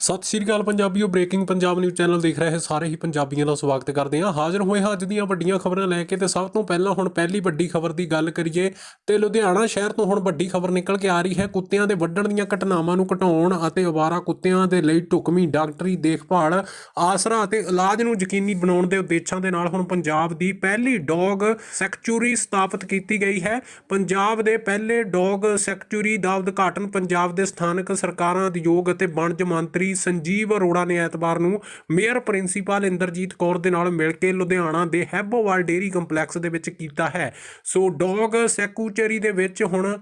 ਸਤਿ ਸ਼੍ਰੀ ਅਕਾਲ ਪੰਜਾਬੀਓ ਬ੍ਰੇਕਿੰਗ ਪੰਜਾਬ ਨਿਊਜ਼ ਚੈਨਲ ਦੇਖ ਰਹੇ ਸਾਰੇ ਹੀ ਪੰਜਾਬੀਆਂ ਦਾ ਸਵਾਗਤ ਕਰਦੇ ਹਾਂ। ਹਾਜ਼ਰ ਹੋਏ ਹਾਂ ਅੱਜ ਦੀਆਂ ਵੱਡੀਆਂ ਖਬਰਾਂ ਲੈ ਕੇ ਤੇ ਸਭ ਤੋਂ ਪਹਿਲਾਂ ਹੁਣ ਪਹਿਲੀ ਵੱਡੀ ਖਬਰ ਦੀ ਗੱਲ ਕਰੀਏ ਤੇ ਲੁਧਿਆਣਾ ਸ਼ਹਿਰ ਤੋਂ ਹੁਣ ਵੱਡੀ ਖਬਰ ਨਿਕਲ ਕੇ ਆ ਰਹੀ ਹੈ। ਕੁੱਤਿਆਂ ਦੇ ਵੱਢਣ ਦੀਆਂ ਘਟਨਾਵਾਂ ਨੂੰ ਘਟਾਉਣ ਅਤੇ ਅਵਾਰਾ ਕੁੱਤਿਆਂ ਦੇ ਲਈ ਢੁਕਵੀਂ ਡਾਕਟਰੀ ਦੇਖਭਾਲ, ਆਸਰਾ ਅਤੇ ਇਲਾਜ ਨੂੰ ਯਕੀਨੀ ਬਣਾਉਣ ਦੇ ਉਦੇਸ਼ਾਂ ਦੇ ਨਾਲ ਹੁਣ ਪੰਜਾਬ ਦੀ ਪਹਿਲੀ ਡੌਗ ਸੈਕਚੁਰੀ ਸਥਾਪਿਤ ਕੀਤੀ ਗਈ ਹੈ। ਪੰਜਾਬ ਦੇ ਪਹਿਲੇ ਡੌਗ ਸੈਕਚੁਰੀ ਦਾ ਉਦਘਾਟਨ ਪੰਜਾਬ ਦੇ ਸਥਾਨਕ ਸਰਕਾਰਾਂ ਉਦਯੋਗ ਅਤੇ ਵਣਜ ਮੰਤਰੀ ਸੰਜੀਵ ਅਰੋੜਾ ਨੇ ਐਤਵਾਰ ਨੂੰ ਮੇਅਰ ਪ੍ਰਿੰਸੀਪਲ ਇੰਦਰਜੀਤ ਕੌਰ ਦੇ ਨਾਲ ਮਿਲ ਕੇ ਲੁਧਿਆਣਾ ਦੇ ਹੈਬੋਵਾਲ ਡੇਰੀ ਕੰਪਲੈਕਸ ਦੇ ਵਿੱਚ ਕੀਤਾ ਹੈ। ਸੋ ਡੌਗ ਸੈਕੂਚਰੀ ਦੇ ਵਿੱਚ ਹੁਣ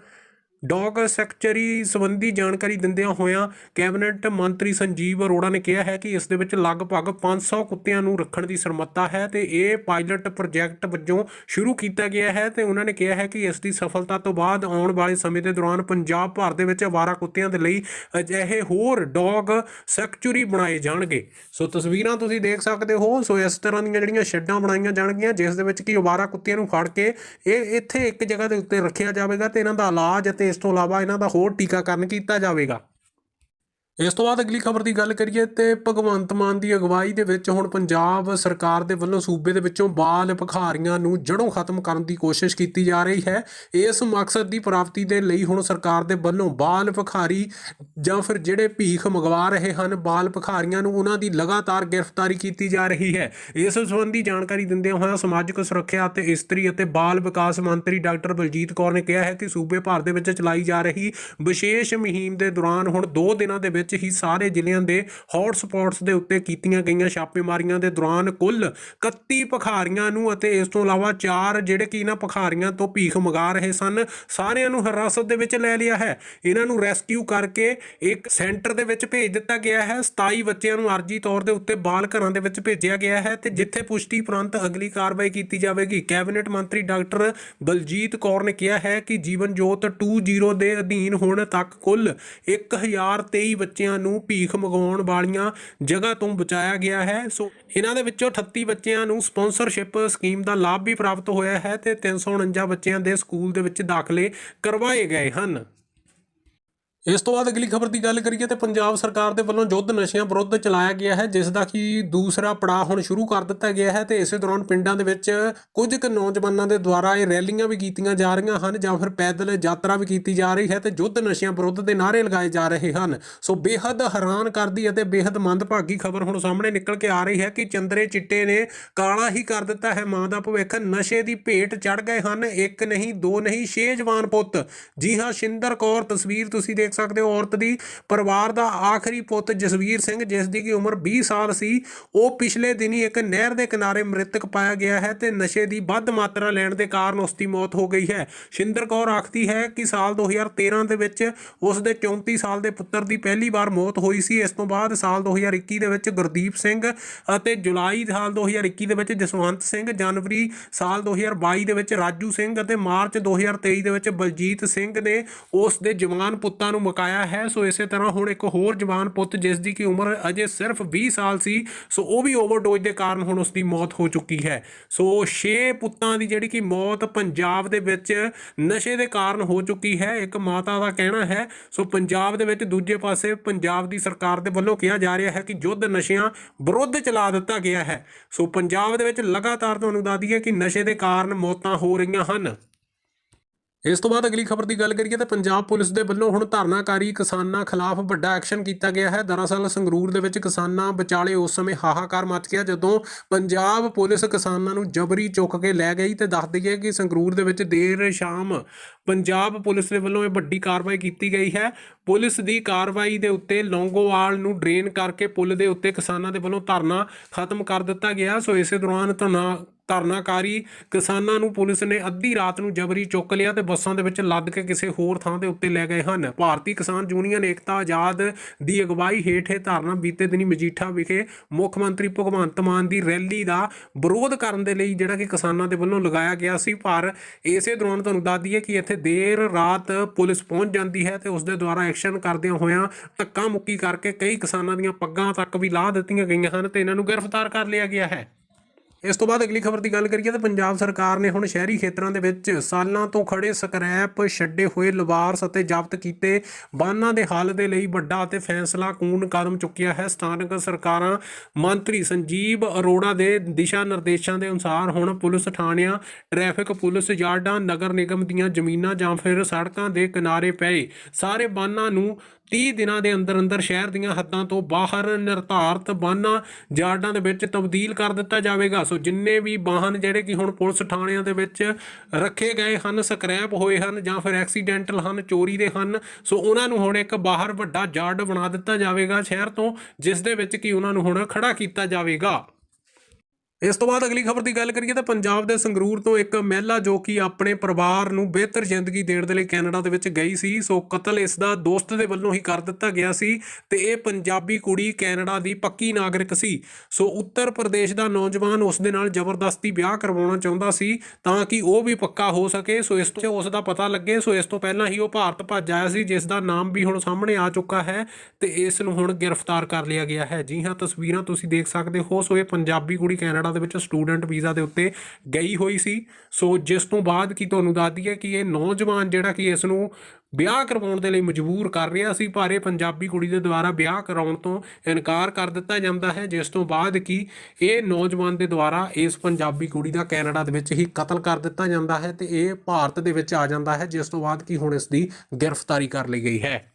ਡੌਗ ਸੈਕਚਰੀ ਸੰਬੰਧੀ ਜਾਣਕਾਰੀ ਦਿੰਦਿਆਂ ਹੋਇਆਂ ਕੈਬਨਿਟ ਮੰਤਰੀ ਸੰਜੀਵ ਅਰੋੜਾ ਨੇ ਕਿਹਾ ਹੈ ਕਿ ਇਸ ਦੇ ਵਿੱਚ ਲਗਭਗ 500 ਕੁੱਤਿਆਂ ਨੂੰ ਰੱਖਣ ਦੀ ਸਰਮੱਤਾ ਹੈ ਤੇ ਇਹ ਪਾਇਲਟ ਪ੍ਰੋਜੈਕਟ ਵਜੋਂ ਸ਼ੁਰੂ ਕੀਤਾ ਗਿਆ ਹੈ ਤੇ ਉਹਨਾਂ ਨੇ ਕਿਹਾ ਹੈ ਕਿ ਇਸ ਦੀ ਸਫਲਤਾ ਤੋਂ ਬਾਅਦ ਆਉਣ ਵਾਲੇ ਸਮੇਂ ਦੇ ਦੌਰਾਨ ਪੰਜਾਬ ਭਰ ਦੇ ਵਿੱਚ ਅਵਾਰਾ ਕੁੱਤਿਆਂ ਦੇ ਲਈ ਅਜਿਹੇ ਹੋਰ ਡੌਗ ਸੈਕਚੁਰੀ ਬਣਾਏ ਜਾਣਗੇ। ਸੋ ਤਸਵੀਰਾਂ ਤੁਸੀਂ ਦੇਖ ਸਕਦੇ ਹੋ। ਸੋ ਇਸ ਤਰ੍ਹਾਂ ਦੀਆਂ ਜਿਹੜੀਆਂ ਸ਼ੈੱਡਾਂ ਬਣਾਈਆਂ ਜਾਣਗੀਆਂ, ਜਿਸ ਦੇ ਵਿੱਚ ਕਿ ਅਵਾਰਾ ਕੁੱਤਿਆਂ ਨੂੰ ਫੜ ਕੇ ਇਹ ਇੱਥੇ ਇੱਕ ਜਗ੍ਹਾ ਦੇ ਉੱਤੇ ਰੱਖਿਆ ਜਾਵੇਗਾ ਤੇ ਇਹਨਾਂ ਦਾ ਇਲਾਜ ਅਤੇ ਇਸ ਤੋਂ ਇਲਾਵਾ ਇਹਨਾਂ ਦਾ ਹੋਰ ਟੀਕਾਕਰਨ ਕੀਤਾ ਜਾਵੇਗਾ। ਇਸ ਤੋਂ ਬਾਅਦ ਅਗਲੀ ਖਬਰ ਦੀ ਗੱਲ ਕਰੀਏ ਤੇ ਭਗਵੰਤ ਮਾਨ ਦੀ ਅਗਵਾਈ ਦੇ ਵਿੱਚ ਹੁਣ ਪੰਜਾਬ ਸਰਕਾਰ ਦੇ ਵੱਲੋਂ ਸੂਬੇ ਦੇ ਵਿੱਚੋਂ ਬਾਲ ਭਿਖਾਰੀਆਂ ਨੂੰ ਜੜੋਂ ਖਤਮ ਕਰਨ ਦੀ ਕੋਸ਼ਿਸ਼ ਕੀਤੀ ਜਾ ਰਹੀ ਹੈ। ਇਸ ਮਕਸਦ ਦੀ ਪ੍ਰਾਪਤੀ ਦੇ ਲਈ ਹੁਣ ਸਰਕਾਰ ਦੇ ਵੱਲੋਂ ਬਾਲ ਭਿਖਾਰੀ ਜਾਂ ਫਿਰ ਜਿਹੜੇ ਭੀਖ ਮੰਗਵਾ ਰਹੇ ਹਨ, ਬਾਲ ਭਿਖਾਰੀਆਂ ਨੂੰ ਉਹਨਾਂ ਦੀ ਲਗਾਤਾਰ ਗ੍ਰਿਫਤਾਰੀ ਕੀਤੀ ਜਾ ਰਹੀ ਹੈ। ਇਸ ਸੰਬੰਧੀ ਜਾਣਕਾਰੀ ਦਿੰਦਿਆਂ ਹੋਇਆਂ ਸਮਾਜਿਕ ਸੁਰੱਖਿਆ ਅਤੇ ਇਸਤਰੀ ਅਤੇ ਬਾਲ ਵਿਕਾਸ ਮੰਤਰੀ ਡਾਕਟਰ ਬਲਜੀਤ ਕੌਰ ਨੇ ਕਿਹਾ ਹੈ ਕਿ ਸੂਬੇ ਭਰ ਦੇ ਵਿੱਚ ਚਲਾਈ ਜਾ ਰਹੀ ਵਿਸ਼ੇਸ਼ ਮੁਹਿੰਮ ਦੇ ਦੌਰਾਨ ਹੁਣ 2 ਦਿਨਾਂ ਦੇ ਵਿੱਚ ਹੀ ਸਾਰੇ ਜ਼ਿਲ੍ਹਿਆਂ ਦੇ ਹੌਟ ਸਪੌਟਸ ਦੇ ਉੱਤੇ ਕੀਤੀਆਂ ਗਈਆਂ ਛਾਪੇਮਾਰੀਆਂ ਦੇ ਦੌਰਾਨ ਕੁੱਲ 31 ਭਖਾਰੀਆਂ ਨੂੰ ਅਤੇ ਇਸ ਤੋਂ ਇਲਾਵਾ 4 ਜਿਹੜੇ ਕਿ ਇਹਨਾਂ ਭਖਾਰੀਆਂ ਤੋਂ ਭੀਖ ਮੰਗਾ ਰਹੇ ਸਨ, ਸਾਰਿਆਂ ਨੂੰ ਹਿਰਾਸਤ ਦੇ ਵਿੱਚ ਲੈ ਲਿਆ ਹੈ। ਇਹਨਾਂ ਨੂੰ ਰੈਸਕਿਊ ਕਰਕੇ ਇੱਕ ਸੈਂਟਰ ਦੇ ਵਿੱਚ ਭੇਜ ਦਿੱਤਾ ਗਿਆ ਹੈ। 27 ਬੱਚਿਆਂ ਨੂੰ ਅਰਜੀ ਤੌਰ ਦੇ ਉੱਤੇ ਬਾਲ ਘਰਾਂ ਦੇ ਵਿੱਚ ਭੇਜਿਆ ਗਿਆ ਹੈ ਤੇ ਜਿੱਥੇ ਪੁਸ਼ਟੀ ਉਪਰੰਤ ਅਗਲੀ ਕਾਰਵਾਈ ਕੀਤੀ ਜਾਵੇਗੀ। ਕੈਬਨਿਟ ਮੰਤਰੀ ਡਾਕਟਰ ਬਲਜੀਤ ਕੌਰ ਨੇ ਕਿਹਾ ਹੈ ਕਿ ਜੀਵਨ ਜੋਤ 20 ਦੇ ਅਧੀਨ ਹੁਣ ਤੱਕ ਕੁੱਲ 1023 ਬੱਚਿਆਂ ਨੂੰ ਭੀਖ ਮੰਗਵਾਉਣ ਵਾਲੀਆਂ ਜਗ੍ਹਾ ਤੋਂ ਬਚਾਇਆ ਗਿਆ ਹੈ। ਸੋ ਇਹਨਾਂ ਦੇ ਵਿੱਚੋਂ 38 ਬੱਚਿਆਂ ਨੂੰ ਸਪਾਂਸਰਸ਼ਿਪ ਸਕੀਮ ਦਾ ਲਾਭ ਵੀ ਪ੍ਰਾਪਤ ਹੋਇਆ ਹੈ ਤੇ 349 ਬੱਚਿਆਂ ਦੇ ਸਕੂਲ ਦੇ ਵਿੱਚ ਦਾਖਲੇ ਕਰਵਾਏ ਗਏ ਹਨ। ਇਸ ਤੋਂ ਬਾਅਦ ਅਗਲੀ ਖਬਰ ਦੀ ਗੱਲ ਕਰੀਏ ਤੇ ਪੰਜਾਬ ਸਰਕਾਰ ਦੇ ਵੱਲੋਂ ਯੁੱਧ ਨਸ਼ਿਆਂ ਵਿਰੁੱਧ ਚਲਾਇਆ ਗਿਆ ਹੈ, ਜਿਸ ਦਾ ਕਿ ਦੂਸਰਾ ਪੜਾਅ ਹੁਣ ਸ਼ੁਰੂ ਕਰ ਦਿੱਤਾ ਗਿਆ ਹੈ ਤੇ ਇਸੇ ਦੌਰਾਨ ਪਿੰਡਾਂ ਦੇ ਵਿੱਚ ਕੁਝ ਕੁ ਨੌਜਵਾਨਾਂ ਦੇ ਦੁਆਰਾ ਇਹ ਰੈਲੀਆਂ ਵੀ ਕੀਤੀਆਂ ਜਾ ਰਹੀਆਂ ਹਨ ਜਾਂ ਫਿਰ ਪੈਦਲ ਯਾਤਰਾ ਵੀ ਕੀਤੀ ਜਾ ਰਹੀ ਹੈ ਤੇ ਯੁੱਧ ਨਸ਼ਿਆਂ ਵਿਰੁੱਧ ਦੇ ਨਾਅਰੇ ਲਗਾਏ ਜਾ ਰਹੇ ਹਨ। ਸੋ ਬੇਹੱਦ ਹੈਰਾਨ ਕਰਦੀ ਅਤੇ ਬੇਹੱਦ ਮੰਦਭਾਗੀ ਖਬਰ ਹੁਣ ਸਾਹਮਣੇ ਨਿਕਲ ਕੇ ਆ ਰਹੀ ਹੈ ਕਿ ਚੰਦਰੇ ਚਿੱਟੇ ਨੇ ਕਾਲਾ ਹੀ ਕਰ ਦਿੱਤਾ ਹੈ, ਮਾਂ ਦਾ ਭਵਿੱਖ, ਨਸ਼ੇ ਦੀ ਭੇਟ ਚੜ ਗਏ ਹਨ, ਇੱਕ ਨਹੀਂ, ਦੋ ਨਹੀਂ, ਛੇ ਜਵਾਨ ਪੁੱਤ। ਜੀ ਹਾਂ, ਸ਼ਿੰਦਰ ਕੌਰ, ਤਸਵੀਰ ਤੁਸੀਂ ਦੇਖ ਸਕਦੇ ਹੋ, ਔਰਤ ਦੀ ਪਰਿਵਾਰ ਦਾ ਆਖਰੀ ਪੁੱਤ ਜਸਵੀਰ ਸਿੰਘ, ਜਿਸ ਦੀ ਕਿ ਉਮਰ 20 ਸਾਲ ਸੀ, ਉਹ ਪਿਛਲੇ ਦਿਨੀ ਇੱਕ ਨਹਿਰ ਦੇ ਕਿਨਾਰੇ ਮ੍ਰਿਤਕ ਪਾਇਆ ਗਿਆ ਹੈ ਤੇ ਨਸ਼ੇ ਦੀ ਵੱਧ ਮਾਤਰਾ ਲੈਣ ਦੇ ਕਾਰਨ ਉਸ ਦੀ ਮੌਤ ਹੋ ਗਈ ਹੈ। ਸ਼ਿੰਦਰ ਕੌਰ ਆਖਦੀ ਹੈ ਕਿ ਸਾਲ 2013 ਦੇ ਵਿੱਚ ਉਸ ਦੇ 34 ਸਾਲ ਦੇ ਪੁੱਤਰ ਦੀ ਪਹਿਲੀ ਵਾਰ ਮੌਤ ਹੋਈ ਸੀ। ਇਸ ਤੋਂ ਬਾਅਦ ਸਾਲ 2021 ਦੇ ਵਿੱਚ ਗੁਰਦੀਪ ਸਿੰਘ ਅਤੇ ਜੁਲਾਈ ਸਾਲ 2021 ਦੇ ਵਿੱਚ ਜਸਵੰਤ ਸਿੰਘ, ਜਨਵਰੀ ਸਾਲ 2022 ਦੇ ਵਿੱਚ ਰਾਜੂ ਸਿੰਘ ਅਤੇ ਮਾਰਚ 2023 ਦੇ ਵਿੱਚ ਬਲਜੀਤ ਸਿੰਘ ਨੇ ਉਸ ਦੇ ਜਵਾਨ ਪੁੱਤਾਂ ਨੂੰ ਮੁਕਾਇਆ ਹੈ, ਸੋ ਇਸੇ ਤਰ੍ਹਾਂ ਹੁਣ ਇੱਕ ਹੋਰ ਜਵਾਨ ਪੁੱਤ ਜਿਸ ਦੀ ਕਿ ਉਮਰ ਅਜੇ ਸਿਰਫ 20 ਸਾਲ ਸੀ, ਸੋ ਉਹ ਵੀ ਓਵਰਡੋਜ਼ ਦੇ ਕਾਰਨ ਹੁਣ ਉਸ ਦੀ ਮੌਤ ਹੋ ਚੁੱਕੀ ਹੈ। ਸੋ 6 ਪੁੱਤਾਂ ਦੀ ਜਿਹੜੀ ਕਿ ਮੌਤ ਪੰਜਾਬ ਦੇ ਵਿੱਚ ਨਸ਼ੇ ਦੇ ਕਾਰਨ ਹੋ ਚੁੱਕੀ ਹੈ, ਇੱਕ ਮਾਤਾ ਦਾ ਕਹਿਣਾ ਹੈ। ਸੋ ਪੰਜਾਬ ਦੇ ਵਿੱਚ ਦੂਜੇ ਪਾਸੇ ਪੰਜਾਬ ਦੀ ਸਰਕਾਰ ਦੇ ਵੱਲੋਂ ਕਿਹਾ ਜਾ ਰਿਹਾ ਹੈ ਕਿ ਯੁੱਧ ਨਸ਼ਿਆਂ ਵਿਰੁੱਧ ਚਲਾ ਦਿੱਤਾ ਗਿਆ ਹੈ। ਸੋ ਪੰਜਾਬ ਦੇ ਵਿੱਚ ਲਗਾਤਾਰ ਤੁਹਾਨੂੰ ਦੱਸ ਦਈਏ ਕਿ ਨਸ਼ੇ ਦੇ ਕਾਰਨ ਮੌਤਾਂ ਹੋ ਰਹੀਆਂ ਹਨ। ਇਸ ਤੋਂ ਬਾਅਦ ਅਗਲੀ ਖਬਰ ਦੀ ਗੱਲ ਕਰੀਏ ਤਾਂ ਪੰਜਾਬ ਪੁਲਿਸ ਦੇ ਵੱਲੋਂ ਹੁਣ ਧਰਨਾਕਾਰੀ ਕਿਸਾਨਾਂ ਖਿਲਾਫ ਵੱਡਾ ਐਕਸ਼ਨ ਕੀਤਾ ਗਿਆ ਹੈ। ਦਰਅਸਲ ਸੰਗਰੂਰ ਦੇ ਵਿੱਚ ਕਿਸਾਨਾਂ ਵਿਚਾਲੇ ਉਸ ਸਮੇਂ ਹਾਹਾਕਾਰ ਮਚ ਗਿਆ ਜਦੋਂ ਪੰਜਾਬ ਪੁਲਿਸ ਕਿਸਾਨਾਂ ਨੂੰ ਜਬਰੀ ਚੁੱਕ ਕੇ ਲੈ ਗਈ ਤੇ ਦੱਸ ਦਈਏ ਕਿ ਸੰਗਰੂਰ ਦੇ ਵਿੱਚ ਦੇਰ ਸ਼ਾਮ ਪੰਜਾਬ ਪੁਲਿਸ ਦੇ ਵੱਲੋਂ ਇਹ ਵੱਡੀ ਕਾਰਵਾਈ ਕੀਤੀ ਗਈ ਹੈ। ਪੁਲਿਸ ਦੀ ਕਾਰਵਾਈ ਦੇ ਉੱਤੇ ਲੌਂਗੋਵਾਲ ਨੂੰ ਡਰੇਨ ਕਰਕੇ ਪੁਲ ਦੇ ਉੱਤੇ ਕਿਸਾਨਾਂ ਦੇ ਵੱਲੋਂ ਧਰਨਾ ਖਤਮ ਕਰ ਦਿੱਤਾ ਗਿਆ। ਸੋ ਇਸੇ ਦੌਰਾਨ ਧਰਨਾ, ਧਰਨਾਕਾਰੀ ਕਿਸਾਨਾਂ ਨੂੰ ਪੁਲਿਸ ਨੇ ਅੱਧੀ ਰਾਤ ਨੂੰ ਜਬਰੀ ਚੁੱਕ ਲਿਆ ਤੇ ਬੱਸਾਂ ਦੇ ਵਿੱਚ ਲੱਦ ਕੇ ਕਿਸੇ ਹੋਰ ਥਾਂ ਦੇ ਉੱਤੇ ਲੈ ਗਏ ਹਨ। ਭਾਰਤੀ ਕਿਸਾਨ ਯੂਨੀਅਨ ਏਕਤਾ ਆਜ਼ਾਦ ਦੀ ਅਗਵਾਈ ਹੇਠ ਇਹ ਧਰਨਾ ਬੀਤੇ ਦਿਨੀ ਮਜੀਠਾ ਵਿਖੇ ਮੁੱਖ ਮੰਤਰੀ ਭਗਵੰਤ ਮਾਨ ਦੀ ਰੈਲੀ ਦਾ ਵਿਰੋਧ ਕਰਨ ਦੇ ਲਈ ਜਿਹੜਾ ਕਿ ਕਿਸਾਨਾਂ ਦੇ ਵੱਲੋਂ ਲਗਾਇਆ ਗਿਆ ਸੀ। ਪਰ ਇਸੇ ਦੌਰਾਨ ਤੁਹਾਨੂੰ ਦੱਸ ਦਈਏ ਕਿ ਇੱਥੇ ਦੇਰ ਰਾਤ ਪੁਲਿਸ ਪਹੁੰਚ ਜਾਂਦੀ ਹੈ ਤੇ ਉਸ ਦੇ ਦੁਆਰਾ ਐਕਸ਼ਨ ਕਰਦਿਆਂ ਹੋਇਆਂ ਧੱਕਾ ਮੁੱਕੀ ਕਰਕੇ ਕਈ ਕਿਸਾਨਾਂ ਦੀਆਂ ਪੱਗਾਂ ਤੱਕ ਵੀ ਲਾਹ ਦਿੱਤੀਆਂ ਗਈਆਂ ਹਨ ਤੇ ਇਹਨਾਂ ਨੂੰ ਗ੍ਰਿਫਤਾਰ ਕਰ ਲਿਆ ਗਿਆ ਹੈ। ਇਸ ਤੋਂ ਬਾਅਦ ਅਗਲੀ ਖਬਰ ਦੀ ਗੱਲ ਕਰੀਏ ਤਾਂ ਪੰਜਾਬ ਸਰਕਾਰ ਨੇ ਹੁਣ ਸ਼ਹਿਰੀ ਖੇਤਰਾਂ ਦੇ ਵਿੱਚ ਸਾਲਾਂ ਤੋਂ ਖੜੇ ਸਕ੍ਰੈਪ ਛੱਡੇ ਹੋਏ ਲਵਾਰਸ ਅਤੇ ਜ਼ਬਤ ਕੀਤੇ ਵਾਹਨਾਂ ਦੇ ਹੱਲ ਦੇ ਲਈ ਵੱਡਾ ਅਤੇ ਫੈਸਲਾ ਕੂਨ ਕਦਮ ਚੁੱਕਿਆ ਹੈ। ਸਥਾਨਕ ਸਰਕਾਰਾਂ ਮੰਤਰੀ ਸੰਜੀਵ ਅਰੋੜਾ ਦੇ ਦਿਸ਼ਾ ਨਿਰਦੇਸ਼ਾਂ ਦੇ ਅਨੁਸਾਰ ਹੁਣ ਪੁਲਿਸ ਥਾਣਿਆਂ, ਟ੍ਰੈਫਿਕ ਪੁਲਿਸ ਯਾਰਡਾਂ, ਨਗਰ ਨਿਗਮ ਦੀਆਂ ਜ਼ਮੀਨਾਂ ਜਾਂ ਫਿਰ ਸੜਕਾਂ ਦੇ ਕਿਨਾਰੇ ਪਏ ਸਾਰੇ ਵਾਹਨਾਂ ਨੂੰ 30 ਦਿਨਾਂ ਦੇ ਅੰਦਰ ਅੰਦਰ ਸ਼ਹਿਰ ਦੀਆਂ ਹੱਦਾਂ ਤੋਂ ਬਾਹਰ ਨਿਰਧਾਰਤ ਵਾਹਨਾਂ ਯਾਰਡਾਂ ਦੇ ਵਿੱਚ ਤਬਦੀਲ ਕਰ ਦਿੱਤਾ ਜਾਵੇਗਾ। ਸੋ ਜਿੰਨੇ ਵੀ ਵਾਹਨ ਜਿਹੜੇ ਕਿ ਹੁਣ ਪੁਲਿਸ ਥਾਣਿਆਂ ਦੇ ਵਿੱਚ ਰੱਖੇ ਗਏ ਹਨ, ਸਕ੍ਰੈਪ ਹੋਏ ਹਨ ਜਾਂ ਫਿਰ ਐਕਸੀਡੈਂਟਲ ਹਨ, ਚੋਰੀ ਦੇ ਹਨ, ਸੋ ਉਹਨਾਂ ਨੂੰ ਹੁਣ ਇੱਕ ਬਾਹਰ ਵੱਡਾ ਜਾਰਡ ਬਣਾ ਦਿੱਤਾ ਜਾਵੇਗਾ ਸ਼ਹਿਰ ਤੋਂ, ਜਿਸ ਦੇ ਵਿੱਚ ਕਿ ਉਹਨਾਂ ਨੂੰ ਹੁਣ ਖੜਾ ਕੀਤਾ ਜਾਵੇਗਾ। ਇਸ ਤੋਂ ਬਾਅਦ ਅਗਲੀ ਖਬਰ ਦੀ ਗੱਲ ਕਰੀਏ ਤਾਂ ਪੰਜਾਬ ਦੇ ਸੰਗਰੂਰ ਤੋਂ ਇੱਕ ਮਹਿਲਾ ਜੋ ਕਿ ਆਪਣੇ ਪਰਿਵਾਰ ਨੂੰ ਬਿਹਤਰ ਜ਼ਿੰਦਗੀ ਦੇਣ ਦੇ ਲਈ ਕੈਨੇਡਾ ਦੇ ਵਿੱਚ ਗਈ ਸੀ, ਸੋ ਕਤਲ ਇਸ ਦਾ ਦੋਸਤ ਦੇ ਵੱਲੋਂ ਹੀ ਕਰ ਦਿੱਤਾ ਗਿਆ ਸੀ ਤੇ ਇਹ ਪੰਜਾਬੀ ਕੁੜੀ ਕੈਨੇਡਾ ਦੀ ਪੱਕੀ ਨਾਗਰਿਕ ਸੀ। ਸੋ ਉੱਤਰ ਪ੍ਰਦੇਸ਼ ਦਾ ਨੌਜਵਾਨ ਉਸ ਦੇ ਨਾਲ ਜ਼ਬਰਦਸਤੀ ਵਿਆਹ ਕਰਵਾਉਣਾ ਚਾਹੁੰਦਾ ਸੀ ਤਾਂ ਕਿ ਉਹ ਵੀ ਪੱਕਾ ਹੋ ਸਕੇ। ਸੋ ਇਸ ਤੋਂ ਉਸ ਦਾ ਪਤਾ ਲੱਗੇ, ਸੋ ਇਸ ਤੋਂ ਪਹਿਲਾਂ ਹੀ ਉਹ ਭਾਰਤ ਭੱਜ ਆਇਆ ਸੀ, ਜਿਸ ਦਾ ਨਾਮ ਵੀ ਹੁਣ ਸਾਹਮਣੇ ਆ ਚੁੱਕਾ ਹੈ ਤੇ ਇਸ ਨੂੰ ਹੁਣ ਗ੍ਰਿਫਤਾਰ ਕਰ ਲਿਆ ਗਿਆ ਹੈ। ਜੀ ਹਾਂ, ਤਸਵੀਰਾਂ ਤੁਸੀਂ ਦੇਖ ਸਕਦੇ ਹੋ। ਸੋ ਇਹ ਪੰਜਾਬੀ ਕੁੜੀ ਕੈਨੇਡਾ ਦੇ ਵਿੱਚ ਸਟੂਡੈਂਟ ਵੀਜ਼ਾ ਦੇ ਉੱਤੇ ਗਈ ਹੋਈ ਸੀ। ਸੋ ਜਿਸ ਤੋਂ ਬਾਅਦ ਕੀ ਤੁਹਾਨੂੰ ਦੱਸਦੀ ਹੈ ਕਿ ਇਹ ਨੌਜਵਾਨ ਜਿਹੜਾ ਕਿ ਇਸ ਨੂੰ ਵਿਆਹ ਕਰਵਾਉਣ ਦੇ ਲਈ ਮਜਬੂਰ ਕਰ ਰਿਹਾ ਸੀ, ਪਰ ਇਹ ਪੰਜਾਬੀ ਕੁੜੀ ਦੇ ਦੁਆਰਾ ਵਿਆਹ ਕਰਾਉਣ ਤੋਂ ਇਨਕਾਰ ਕਰ ਦਿੱਤਾ ਜਾਂਦਾ ਹੈ। ਜਿਸ ਤੋਂ ਬਾਅਦ ਕਿ ਇਹ ਨੌਜਵਾਨ ਦੇ ਦੁਆਰਾ ਇਸ ਪੰਜਾਬੀ ਕੁੜੀ ਦਾ ਕੈਨੇਡਾ ਦੇ ਵਿੱਚ ਹੀ ਕਤਲ ਕਰ ਦਿੱਤਾ ਜਾਂਦਾ ਹੈ ਤੇ ਇਹ ਭਾਰਤ ਦੇ ਵਿੱਚ ਆ ਜਾਂਦਾ ਹੈ, ਜਿਸ ਤੋਂ ਬਾਅਦ ਕਿ ਹੁਣ ਇਸ ਦੀ ਗ੍ਰਿਫਤਾਰੀ ਕਰ ਲਈ ਗਈ ਹੈ।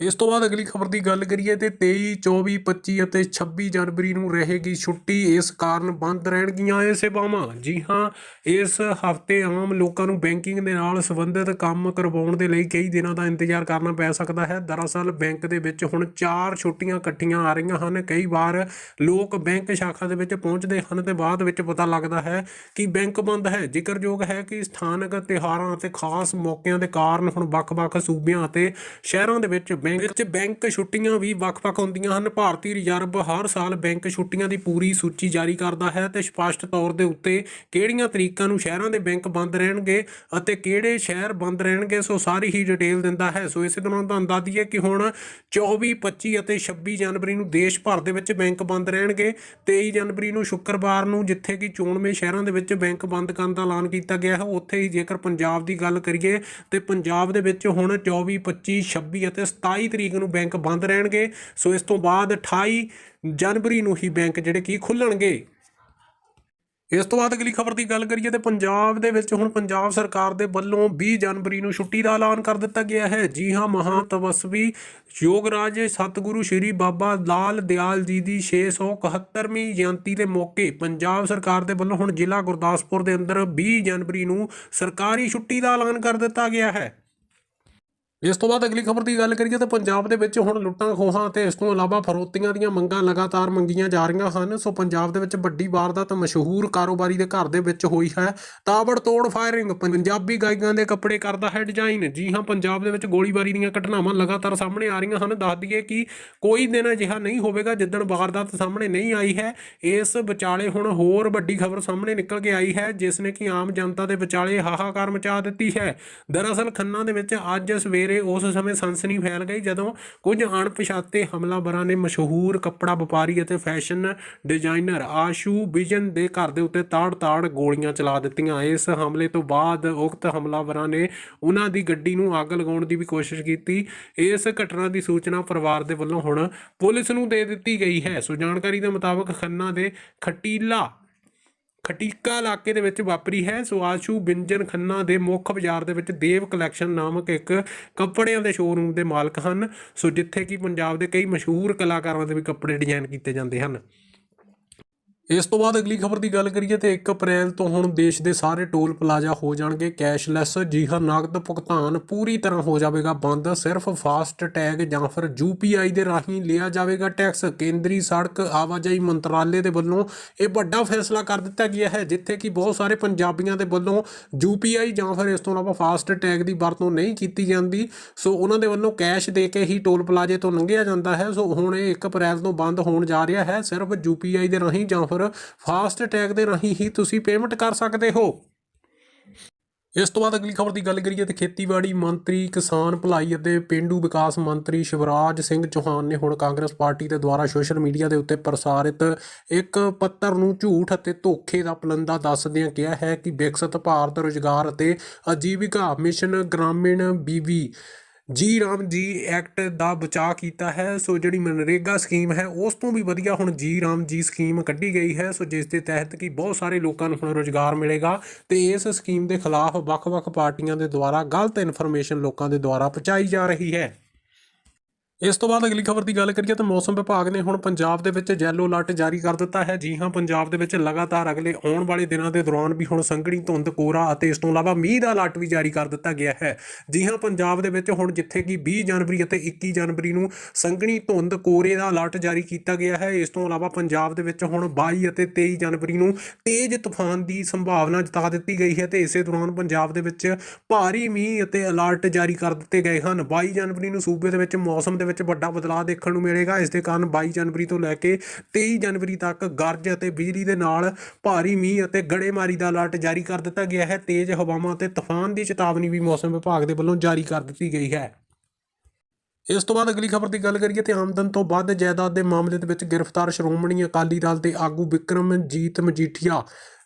ਇਸ ਤੋਂ ਬਾਅਦ ਅਗਲੀ ਖਬਰ ਦੀ ਗੱਲ ਕਰੀਏ ਤੇ 23 24 25 ਅਤੇ 26 ਜਨਵਰੀ ਨੂੰ ਰਹੇਗੀ ਛੁੱਟੀ। ਇਸ ਕਾਰਨ ਬੰਦ ਰਹਿਣਗੀਆਂ ਇਹ ਸੇਵਾਵਾਂ। ਜੀ ਹਾਂ, ਇਸ ਹਫ਼ਤੇ ਆਮ ਲੋਕਾਂ ਨੂੰ ਬੈਂਕਿੰਗ ਦੇ ਨਾਲ ਸੰਬੰਧਿਤ ਕੰਮ ਕਰਵਾਉਣ ਦੇ ਲਈ ਕਈ ਦਿਨਾਂ ਦਾ ਇੰਤਜ਼ਾਰ ਕਰਨਾ ਪੈ ਸਕਦਾ ਹੈ। ਦਰਅਸਲ, ਬੈਂਕ ਦੇ ਵਿੱਚ ਹੁਣ ਚਾਰ ਛੁੱਟੀਆਂ ਇਕੱਠੀਆਂ ਆ ਰਹੀਆਂ ਹਨ। ਕਈ ਵਾਰ ਲੋਕ ਬੈਂਕ ਸ਼ਾਖਾ ਦੇ ਵਿੱਚ ਪਹੁੰਚਦੇ ਹਨ ਤੇ ਬਾਅਦ ਵਿੱਚ ਪਤਾ ਲੱਗਦਾ ਹੈ ਕਿ ਬੈਂਕ ਬੰਦ ਹੈ। ਜ਼ਿਕਰਯੋਗ ਹੈ ਕਿ ਸਥਾਨਕ ਤਿਉਹਾਰਾਂ ਅਤੇ ਖਾਸ ਮੌਕਿਆਂ ਦੇ ਕਾਰਨ ਹੁਣ ਵੱਖ-ਵੱਖ ਸੂਬਿਆਂ ਅਤੇ ਸ਼ਹਿਰਾਂ ਦੇ ਵਿੱਚ ਬੈਂਕ ਵਿੱਚ ਬੈਂਕ ਛੁੱਟੀਆਂ ਵੀ ਵੱਖ-ਵੱਖ ਹੁੰਦੀਆਂ ਹਨ। ਭਾਰਤੀ ਰਿਜ਼ਰਵ ਹਰ ਸਾਲ ਬੈਂਕ ਛੁੱਟੀਆਂ ਦੀ ਪੂਰੀ ਸੂਚੀ ਜਾਰੀ ਕਰਦਾ ਹੈ ਤੇ ਸਪਸ਼ਟ ਤੌਰ ਦੇ ਉੱਤੇ ਕਿਹੜੀਆਂ ਤਰੀਕਾਂ ਨੂੰ ਸ਼ਹਿਰਾਂ ਦੇ ਬੈਂਕ ਬੰਦ ਰਹਿਣਗੇ ਅਤੇ ਕਿਹੜੇ ਸ਼ਹਿਰ ਬੰਦ ਰਹਿਣਗੇ, ਸੋ ਸਾਰੀ ਹੀ ਡਿਟੇਲ ਦਿੰਦਾ ਹੈ। ਸੋ ਇਸੇ ਦੌਰਾਨ ਤੁਹਾਨੂੰ ਦੱਸ ਦਈਏ ਕਿ ਹੁਣ 24 25 ਅਤੇ 26 ਜਨਵਰੀ ਨੂੰ ਦੇਸ਼ ਭਰ ਦੇ ਵਿੱਚ ਬੈਂਕ ਬੰਦ ਰਹਿਣਗੇ। 23 ਜਨਵਰੀ ਨੂੰ ਸ਼ੁੱਕਰਵਾਰ ਨੂੰ ਜਿੱਥੇ ਕਿ ਚੋਣਵੇਂ ਸ਼ਹਿਰਾਂ ਦੇ ਵਿੱਚ ਬੈਂਕ ਬੰਦ ਕਰਨ ਦਾ ਐਲਾਨ ਕੀਤਾ ਗਿਆ ਹੈ, ਉੱਥੇ ਹੀ ਜੇਕਰ ਪੰਜਾਬ ਦੀ ਗੱਲ ਕਰੀਏ ਤੇ ਪੰਜਾਬ ਦੇ ਵਿੱਚ ਹੁਣ 24 25 26 ਅਤੇ 27 ਤਰੀਕ ਨੂੰ ਬੈਂਕ ਬੰਦ ਰਹਿਣਗੇ। ਸੋ ਇਸ ਤੋਂ ਬਾਅਦ 28 ਜਨਵਰੀ ਨੂੰ ਹੀ ਬੈਂਕ ਜਿਹੜੇ ਕੀ ਖੁੱਲਣਗੇ। ਇਸ ਤੋਂ ਬਾਅਦ ਅਗਲੀ ਖਬਰ ਦੀ ਗੱਲ ਕਰੀਏ ਤੇ ਪੰਜਾਬ ਦੇ ਵਿੱਚ ਹੁਣ ਪੰਜਾਬ ਸਰਕਾਰ ਦੇ ਵੱਲੋਂ 20 ਜਨਵਰੀ ਨੂੰ ਛੁੱਟੀ ਦਾ ਐਲਾਨ ਕਰ ਦਿੱਤਾ ਗਿਆ ਹੈ। ਜੀ ਹਾਂ ਮਹਾਂ ਤਪਸਵੀ ਯੋਗਰਾਜ ਸਤਿਗੁਰੂ ਸ਼੍ਰੀ ਬਾਬਾ ਲਾਲ ਦਿਆਲ ਜੀ ਦੀ 671ਵੀਂ ਜਯੰਤੀ ਦੇ ਮੌਕੇ ਪੰਜਾਬ ਸਰਕਾਰ ਦੇ ਵੱਲੋਂ ਹੁਣ ਜ਼ਿਲ੍ਹਾ ਗੁਰਦਾਸਪੁਰ ਦੇ ਅੰਦਰ 20 ਜਨਵਰੀ ਨੂੰ ਸਰਕਾਰੀ ਛੁੱਟੀ ਦਾ ਐਲਾਨ ਕਰ ਦਿੱਤਾ ਗਿਆ ਹੈ। ਇਸ ਤੋਂ ਬਾਅਦ ਅਗਲੀ ਖਬਰ ਦੀ ਗੱਲ ਕਰੀਏ ਤਾਂ ਪੰਜਾਬ ਦੇ ਵਿੱਚ ਹੁਣ ਲੁੱਟਾਂ ਖੋਹਾਂ ਤੇ ਇਸ ਤੋਂ ਇਲਾਵਾ ਫਰੋਤੀਆਂ ਦੀਆਂ ਮੰਗਾਂ ਲਗਾਤਾਰ ਮੰਗੀਆਂ ਜਾ ਰਹੀਆਂ ਹਨ ਸੋ ਪੰਜਾਬ ਦੇ ਵਿੱਚ ਵੱਡੀ ਵਾਰਦਾਤ ਮਸ਼ਹੂਰ ਕਾਰੋਬਾਰੀ ਦੇ ਘਰ ਦੇ ਵਿੱਚ ਹੋਈ ਹੈ। ਤਾਬੜਤੋੜ ਫਾਇਰਿੰਗ ਪੰਜਾਬੀ ਗਾਇਕਾਂ ਦੇ ਕੱਪੜੇ ਕਰਦਾ ਹੈ ਡਿਜ਼ਾਈਨ ਜੀ ਹਾਂ, ਪੰਜਾਬ ਦੇ ਵਿੱਚ ਗੋਲੀਬਾਰੀ ਦੀਆਂ ਘਟਨਾਵਾਂ ਲਗਾਤਾਰ ਸਾਹਮਣੇ ਆ ਰਹੀਆਂ ਹਨ। ਦੱਸ ਦਈਏ ਕਿ ਕੋਈ ਦਿਨ ਅਜਿਹਾ ਨਹੀਂ ਹੋਵੇਗਾ ਜਿੱਦਣ ਵਾਰਦਾਤ ਸਾਹਮਣੇ ਨਹੀਂ ਆਈ ਹੈ। ਇਸ ਵਿਚਾਲੇ ਹੁਣ ਹੋਰ ਵੱਡੀ ਖਬਰ ਸਾਹਮਣੇ ਨਿਕਲ ਕੇ ਆਈ ਹੈ, ਜਿਸ ਨੇ ਕਿ ਆਮ ਜਨਤਾ ਦੇ ਵਿਚਾਲੇ ਹਾਹਾਕਾਰ ਮਚਾ ਦਿੱਤੀ ਹੈ। ਦਰਅਸਲ ਖੰਨਾ ਦੇ ਵਿੱਚ ਅੱਜ ਸਵੇਰੇ ਉਸ ਸਮੇਂ ਸਨਸਨੀ ਫੈਲ ਗਈ ਜਦੋਂ ਕੁਝ ਅਣਪਛਾਤੇ ਹਮਲਾਵਰਾਂ ਨੇ ਮਸ਼ਹੂਰ ਕੱਪੜਾ ਵਪਾਰੀ ਅਤੇ ਫੈਸ਼ਨ ਡਿਜ਼ਾਈਨਰ ਆਸ਼ੂ ਵਿਜਨ ਦੇ ਘਰ ਦੇ ਉੱਤੇ ਤਾੜ-ਤਾੜ ਗੋਲੀਆਂ ਚਲਾ ਦਿੱਤੀਆਂ। ਇਸ ਹਮਲੇ ਤੋਂ ਬਾਅਦ ਉਕਤ ਹਮਲਾਵਰਾਂ ਨੇ ਉਹਨਾਂ ਦੀ ਗੱਡੀ ਨੂੰ ਅੱਗ ਲਗਾਉਣ ਦੀ ਵੀ ਕੋਸ਼ਿਸ਼ ਕੀਤੀ। ਇਸ ਘਟਨਾ ਦੀ ਸੂਚਨਾ ਪਰਿਵਾਰ ਦੇ ਵੱਲੋਂ ਹੁਣ ਪੁਲਿਸ ਨੂੰ ਦੇ ਦਿੱਤੀ ਗਈ ਹੈ। ਸੋ ਜਾਣਕਾਰੀ ਦੇ ਮੁਤਾਬਕ ਖੰਨਾ ਦੇ ਖਟੀਲਾ ਖਟੀਕਾ ਇਲਾਕੇ ਦੇ ਵਿੱਚ ਵਾਪਰੀ ਹੈ। ਸੋ ਆਸ਼ੂ ਬਿੰਜਨ ਖੰਨਾ ਦੇ ਮੁੱਖ ਬਾਜ਼ਾਰ ਦੇ ਵਿੱਚ ਦੇਵ ਕਲੈਕਸ਼ਨ ਨਾਮਕ ਇੱਕ ਕੱਪੜਿਆਂ ਦੇ ਸ਼ੋਰੂਮ ਦੇ ਮਾਲਕ ਹਨ। ਸੋ ਜਿੱਥੇ ਕਿ ਪੰਜਾਬ ਦੇ ਕਈ ਮਸ਼ਹੂਰ ਕਲਾਕਾਰਾਂ ਦੇ ਵੀ ਕੱਪੜੇ ਡਿਜ਼ਾਈਨ ਕੀਤੇ ਜਾਂਦੇ ਹਨ। ਇਸ ਤੋਂ ਬਾਅਦ ਅਗਲੀ ਖਬਰ ਦੀ ਗੱਲ ਕਰੀਏ ਤੇ 1 ਅਪ੍ਰੈਲ ਤੋਂ ਹੁਣ ਦੇਸ਼ ਦੇ ਸਾਰੇ ਟੋਲ ਪਲਾਜ਼ਾ ਹੋ ਜਾਣਗੇ, ਕੈਸ਼ਲੈਸ ਜੀ ਹਾਂ ਨਗਦ ਭੁਗਤਾਨ ਪੂਰੀ ਤਰ੍ਹਾਂ ਹੋ ਜਾਵੇਗਾ ਬੰਦ, ਸਿਰਫ ਫਾਸਟ ਟੈਗ ਜਾਂ ਫਿਰ ਯੂਪੀਆਈ ਦੇ ਰਾਹੀਂ ਲਿਆ ਜਾਵੇਗਾ ਟੈਕਸ। ਕੇਂਦਰੀ ਸੜਕ ਆਵਾਜਾਈ ਮੰਤਰਾਲੇ ਦੇ ਵੱਲੋਂ ਇਹ ਵੱਡਾ ਫੈਸਲਾ ਕਰ ਦਿੱਤਾ ਗਿਆ ਹੈ, ਜਿੱਥੇ ਕਿ ਬਹੁਤ ਸਾਰੇ ਪੰਜਾਬੀਆਂ ਦੇ ਵੱਲੋਂ ਯੂਪੀਆਈ ਜਾਂ ਫਿਰ ਇਸ ਤੋਂ ਇਲਾਵਾ ਫਾਸਟ ਟੈਗ ਦੀ ਵਰਤੋਂ ਨਹੀਂ ਕੀਤੀ ਜਾਂਦੀ। ਸੋ ਉਹਨਾਂ ਦੇ ਵੱਲੋਂ ਕੈਸ਼ ਦੇ ਕੇ ਹੀ ਟੋਲ ਪਲਾਜ਼ੇ ਤੋਂ ਲੰਘਿਆ ਜਾਂਦਾ ਹੈ। ਸੋ ਹੁਣ ਇਹ 1 ਅਪ੍ਰੈਲ ਤੋਂ ਬੰਦ ਹੋਣ ਜਾ ਰਿਹਾ ਹੈ, ਸਿਰਫ ਯੂਪੀਆਈ ਦੇ ਰਾਹੀਂ ਜਾਂ ਫਿਰ ਫਾਸਟ ਟੈਗ ਦੇ ਰਾਹੀਂ ਹੀ ਤੁਸੀਂ ਪੇਮੈਂਟ ਕਰ ਸਕਦੇ ਹੋ। ਇਸ ਤੋਂ ਬਾਅਦ ਅਗਲੀ ਖਬਰ ਦੀ ਗੱਲ ਕਰੀਏ ਤੇ ਖੇਤੀਬਾੜੀ ਮੰਤਰੀ, ਕਿਸਾਨ ਭਲਾਈ ਅਤੇ ਪਿੰਡੂ ਵਿਕਾਸ ਮੰਤਰੀ ਸ਼ਿਵਰਾਜ ਸਿੰਘ ਚੌਹਾਨ ਨੇ ਹੁਣ ਕਾਂਗਰਸ ਪਾਰਟੀ ਦੇ ਦੁਆਰਾ ਸੋਸ਼ਲ ਮੀਡੀਆ ਦੇ ਉੱਤੇ ਪ੍ਰਸਾਰਿਤ ਇੱਕ ਪੱਤਰ ਨੂੰ ਝੂਠ ਅਤੇ ਧੋਖੇ ਦਾ ਪਲੰਦਾ ਦੱਸਦਿਆਂ ਕਿਹਾ ਹੈ ਕਿ ਵਿਕਸਿਤ ਭਾਰਤ ਰੁਜ਼ਗਾਰ ਅਤੇ ਆਜੀਵਿਕਾ ਮਿਸ਼ਨ ਗ੍ਰਾਮੀਣ ਬੀਵੀ ਜੀ ਰਾਮ ਜੀ ਐਕਟ ਦਾ ਬਚਾਅ ਕੀਤਾ ਹੈ। ਸੋ ਜਿਹੜੀ ਮਨਰੇਗਾ ਸਕੀਮ ਹੈ, ਉਸ ਤੋਂ ਵੀ ਵਧੀਆ ਹੁਣ ਜੀ ਰਾਮ ਜੀ ਸਕੀਮ ਕੱਢੀ ਗਈ ਹੈ। ਸੋ ਜਿਸ ਦੇ ਤਹਿਤ ਕਿ ਬਹੁਤ ਸਾਰੇ ਲੋਕਾਂ ਨੂੰ ਹੁਣ ਰੋਜ਼ਗਾਰ ਮਿਲੇਗਾ ਤੇ ਇਸ ਸਕੀਮ ਦੇ ਖਿਲਾਫ ਵੱਖ-ਵੱਖ ਪਾਰਟੀਆਂ ਦੇ ਦੁਆਰਾ ਗਲਤ ਇਨਫੋਰਮੇਸ਼ਨ ਲੋਕਾਂ ਦੇ ਦੁਆਰਾ ਪਹੁੰਚਾਈ ਜਾ ਰਹੀ ਹੈ। ਇਸ ਤੋਂ ਬਾਅਦ ਅਗਲੀ ਖਬਰ ਦੀ ਗੱਲ ਕਰੀਏ ਤਾਂ ਮੌਸਮ ਵਿਭਾਗ ਨੇ ਹੁਣ ਪੰਜਾਬ ਦੇ ਵਿੱਚ ਯੈਲੋ ਅਲਰਟ ਜਾਰੀ ਕਰ ਦਿੱਤਾ ਹੈ। ਜੀ ਹਾਂ, ਪੰਜਾਬ ਦੇ ਵਿੱਚ ਲਗਾਤਾਰ ਅਗਲੇ ਆਉਣ ਵਾਲੇ ਦਿਨਾਂ ਦੇ ਦੌਰਾਨ ਵੀ ਹੁਣ ਸੰਘਣੀ ਧੁੰਦ ਕੋਰਾ ਅਤੇ ਇਸ ਤੋਂ ਇਲਾਵਾ ਮੀਂਹ ਦਾ ਅਲਰਟ ਵੀ ਜਾਰੀ ਕਰ ਦਿੱਤਾ ਗਿਆ ਹੈ। ਜੀ ਹਾਂ, ਪੰਜਾਬ ਦੇ ਵਿੱਚ ਹੁਣ ਜਿੱਥੇ ਕਿ 20 ਜਨਵਰੀ ਅਤੇ 21 ਜਨਵਰੀ ਨੂੰ ਸੰਘਣੀ ਧੁੰਦ ਕੋਰੇ ਦਾ ਅਲਰਟ ਜਾਰੀ ਕੀਤਾ ਗਿਆ ਹੈ। ਇਸ ਤੋਂ ਇਲਾਵਾ ਪੰਜਾਬ ਦੇ ਵਿੱਚ ਹੁਣ 22 ਅਤੇ 23 ਜਨਵਰੀ ਨੂੰ ਤੇਜ਼ ਤੂਫਾਨ ਦੀ ਸੰਭਾਵਨਾ ਜਤਾ ਦਿੱਤੀ ਗਈ ਹੈ ਤੇ ਇਸੇ ਦੌਰਾਨ ਪੰਜਾਬ ਦੇ ਵਿੱਚ ਭਾਰੀ ਮੀਂਹ ਅਤੇ ਅਲਰਟ ਜਾਰੀ ਕਰ ਦਿੱਤੇ ਗਏ ਹਨ। 22 ਜਨਵਰੀ ਨੂੰ ਸੂਬੇ ਦੇ ਵਿੱਚ ਮੌਸਮ ਦੇ ਵਿੱਚ ਵੱਡਾ ਬਦਲਾਅ ਦੇਖਣ ਨੂੰ ਮਿਲੇਗਾ। ਇਸ ਦੇ ਕਾਰਨ 22 ਜਨਵਰੀ ਤੋਂ ਲੈ ਕੇ 23 ਜਨਵਰੀ ਤੱਕ ਗਰਜ ਅਤੇ ਬਿਜਲੀ ਦੇ ਨਾਲ ਭਾਰੀ ਮੀਂਹ ਅਤੇ ਗੜੇਮਾਰੀ ਦਾ ਅਲਰਟ ਜਾਰੀ ਕਰ ਦਿੱਤਾ ਗਿਆ ਹੈ। ਤੇਜ਼ ਹਵਾਵਾਂ ਅਤੇ ਤੂਫਾਨ ਦੀ ਚੇਤਾਵਨੀ ਵੀ ਮੌਸਮ ਵਿਭਾਗ ਦੇ ਵੱਲੋਂ ਜਾਰੀ ਕਰ ਦਿੱਤੀ ਗਈ ਹੈ। ਇਸ ਤੋਂ ਬਾਅਦ ਅਗਲੀ ਖਬਰ ਦੀ ਗੱਲ ਕਰੀਏ ਤੇ ਆਮਦਨ ਤੋਂ ਵੱਧ ਜਾਇਦਾਦ ਦੇ ਮਾਮਲੇ ਦੇ ਵਿੱਚ ਗ੍ਰਿਫਤਾਰ ਸ਼੍ਰੋਮਣੀ ਅਕਾਲੀ ਦਲ ਦੇ ਆਗੂ ਵਿਕਰਮਜੀਤ ਮਜੀਠੀਆ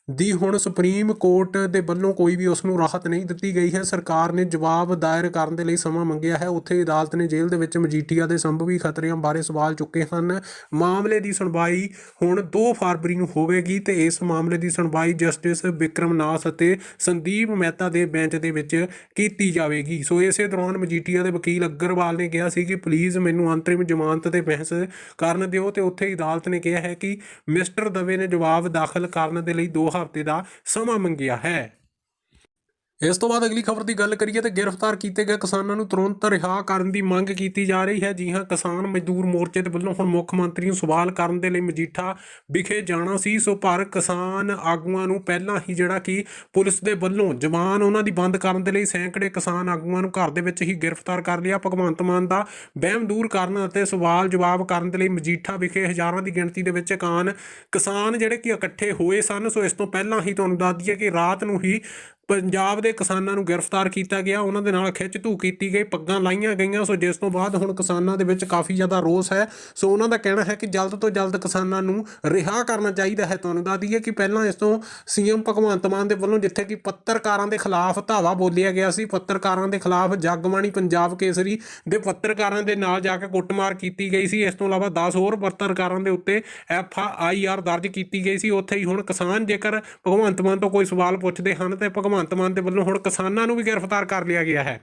ਦੀ ਹੁਣ ਸੁਪਰੀਮ ਕੋਰਟ ਦੇ ਵੱਲੋਂ ਕੋਈ ਵੀ ਉਸ ਨੂੰ ਰਾਹਤ ਨਹੀਂ ਦਿੱਤੀ ਗਈ ਹੈ। ਸਰਕਾਰ ਨੇ ਜਵਾਬ ਦਾਇਰ ਕਰਨ ਦੇ ਲਈ ਸਮਾਂ ਮੰਗਿਆ ਹੈ। ਉੱਥੇ ਅਦਾਲਤ ਨੇ ਜੇਲ੍ਹ ਦੇ ਵਿੱਚ ਮਜੀਠੀਆ ਦੇ ਸੰਭਵੀ ਖਤਰਿਆਂ ਬਾਰੇ ਸਵਾਲ ਚੁੱਕੇ ਹਨ। ਮਾਮਲੇ ਦੀ ਸੁਣਵਾਈ ਹੁਣ 2 ਫਰਵਰੀ ਨੂੰ ਹੋਵੇਗੀ ਤੇ ਇਸ ਮਾਮਲੇ ਦੀ ਸੁਣਵਾਈ ਜਸਟਿਸ ਵਿਕਰਮ ਨਾਥ ਅਤੇ ਸੰਦੀਪ ਮਹਿਤਾ ਦੇ ਬੈਂਚ ਦੇ ਵਿੱਚ ਕੀਤੀ ਜਾਵੇਗੀ। ਸੋ ਇਸੇ ਦੌਰਾਨ ਮਜੀਠੀਆ ਦੇ ਵਕੀਲ ਅਗਰਵਾਲ ਨੇ ਕਿਹਾ ਸੀ ਕਿ ਪਲੀਜ਼ ਮੈਨੂੰ ਅੰਤਰਿਮ ਜ਼ਮਾਨਤ ਤੇ ਬਹਿਸ ਕਰਨ ਦਿਓ ਤੇ ਉੱਥੇ ਅਦਾਲਤ ਨੇ ਕਿਹਾ ਹੈ ਕਿ ਮਿਸਟਰ ਦਵੇ ਨੇ ਜਵਾਬ ਦਾਖਲ ਕਰਨ ਦੇ ਲਈ 2 ਹਫ਼ਤੇ ਦਾ ਸਮਾਂ ਮੰਗਿਆ ਹੈ। ਇਸ ਤੋਂ ਬਾਅਦ ਅਗਲੀ ਖਬਰ ਦੀ ਗੱਲ ਕਰੀਏ ਤੇ ਗ੍ਰਿਫਤਾਰ ਕੀਤੇ ਗਏ ਕਿਸਾਨਾਂ ਨੂੰ ਤੁਰੰਤ ਰਿਹਾ ਕਰਨ ਦੀ ਮੰਗ ਕੀਤੀ ਜਾ ਰਹੀ ਹੈ। ਜੀ ਹਾਂ, ਕਿਸਾਨ ਮਜ਼ਦੂਰ ਮੋਰਚੇ ਦੇ ਵੱਲੋਂ ਹੁਣ ਮੁੱਖ ਮੰਤਰੀ ਨੂੰ ਸਵਾਲ ਕਰਨ ਦੇ ਲਈ ਮਜੀਠਾ ਵਿਖੇ ਜਾਣਾ ਸੀ। ਸੋ ਪਰ ਕਿਸਾਨ ਆਗੂਆਂ ਨੂੰ ਪਹਿਲਾਂ ਹੀ ਜਿਹੜਾ ਕਿ ਪੁਲਿਸ ਦੇ ਵੱਲੋਂ ਜਵਾਨ ਉਹਨਾਂ ਦੀ ਬੰਦ ਕਰਨ ਦੇ ਲਈ ਸੈਂਕੜੇ ਕਿਸਾਨ ਆਗੂਆਂ ਨੂੰ ਘਰ ਦੇ ਵਿੱਚ ਹੀ ਗ੍ਰਿਫਤਾਰ ਕਰ ਲਿਆ। ਭਗਵੰਤ ਮਾਨ ਦਾ ਵਹਿਮ ਦੂਰ ਕਰਨ ਅਤੇ ਸਵਾਲ ਜਵਾਬ ਕਰਨ ਦੇ ਲਈ ਮਜੀਠਾ ਵਿਖੇ ਹਜ਼ਾਰਾਂ ਦੀ ਗਿਣਤੀ ਦੇ ਵਿੱਚ ਕਾਨ ਕਿਸਾਨ ਜਿਹੜੇ ਕਿ ਇਕੱਠੇ ਹੋਏ ਸਨ। ਸੋ ਇਸ ਤੋਂ ਪਹਿਲਾਂ ਹੀ ਤੁਹਾਨੂੰ ਦੱਸ ਦਈਏ ਕਿ ਰਾਤ ਨੂੰ ਹੀ ਪੰਜਾਬ ਦੇ ਕਿਸਾਨਾਂ ਨੂੰ ਗ੍ਰਿਫਤਾਰ ਕੀਤਾ ਗਿਆ। ਉਹਨਾਂ ਦੇ ਨਾਲ ਖਿੱਚ ਧੂ ਕੀਤੀ ਗਈ, ਪੱਗਾਂ ਲਾਈਆਂ ਗਈਆਂ। ਸੋ ਜਿਸ ਤੋਂ ਬਾਅਦ ਹੁਣ ਕਿਸਾਨਾਂ ਦੇ ਵਿੱਚ ਕਾਫੀ ਜ਼ਿਆਦਾ ਰੋਸ ਹੈ। ਸੋ ਉਹਨਾਂ ਦਾ ਕਹਿਣਾ ਹੈ ਕਿ ਜਲਦ ਤੋਂ ਜਲਦ ਕਿਸਾਨਾਂ ਨੂੰ ਰਿਹਾ ਕਰਨਾ ਚਾਹੀਦਾ ਹੈ। ਤੁਹਾਨੂੰ ਦੱਸ ਦਈਏ ਕਿ ਪਹਿਲਾਂ ਇਸ ਤੋਂ ਸੀਐਮ ਭਗਵੰਤ ਮਾਨ ਦੇ ਵੱਲੋਂ ਜਿੱਥੇ ਕਿ ਪੱਤਰਕਾਰਾਂ ਦੇ ਖਿਲਾਫ ਧਾਵਾ ਬੋਲਿਆ ਗਿਆ ਸੀ, ਪੱਤਰਕਾਰਾਂ ਦੇ ਖਿਲਾਫ ਜਗਬਾਣੀ ਪੰਜਾਬ ਕੇਸਰੀ ਦੇ ਪੱਤਰਕਾਰਾਂ ਦੇ ਨਾਲ ਜਾ ਕੇ ਕੁੱਟਮਾਰ ਕੀਤੀ ਗਈ ਸੀ। ਇਸ ਤੋਂ ਇਲਾਵਾ 10 ਹੋਰ ਪੱਤਰਕਾਰਾਂ ਦੇ ਉੱਤੇ ਐਫ ਆਈ ਆਰ ਦਰਜ ਕੀਤੀ ਗਈ ਸੀ। ਉੱਥੇ ਹੀ ਹੁਣ ਕਿਸਾਨ ਜੇਕਰ ਭਗਵੰਤ ਮਾਨ ਤੋਂ ਕੋਈ ਸਵਾਲ ਪੁੱਛਦੇ ਹਨ, ਤੇ ਭਗਵੰਤ ਭਗਵੰਤ ਮਾਨ ਦੇ ਵੱਲੋਂ ਹੁਣ ਕਿਸਾਨਾਂ ਨੂੰ ਵੀ ਗ੍ਰਿਫਤਾਰ ਕਰ ਲਿਆ ਗਿਆ ਹੈ।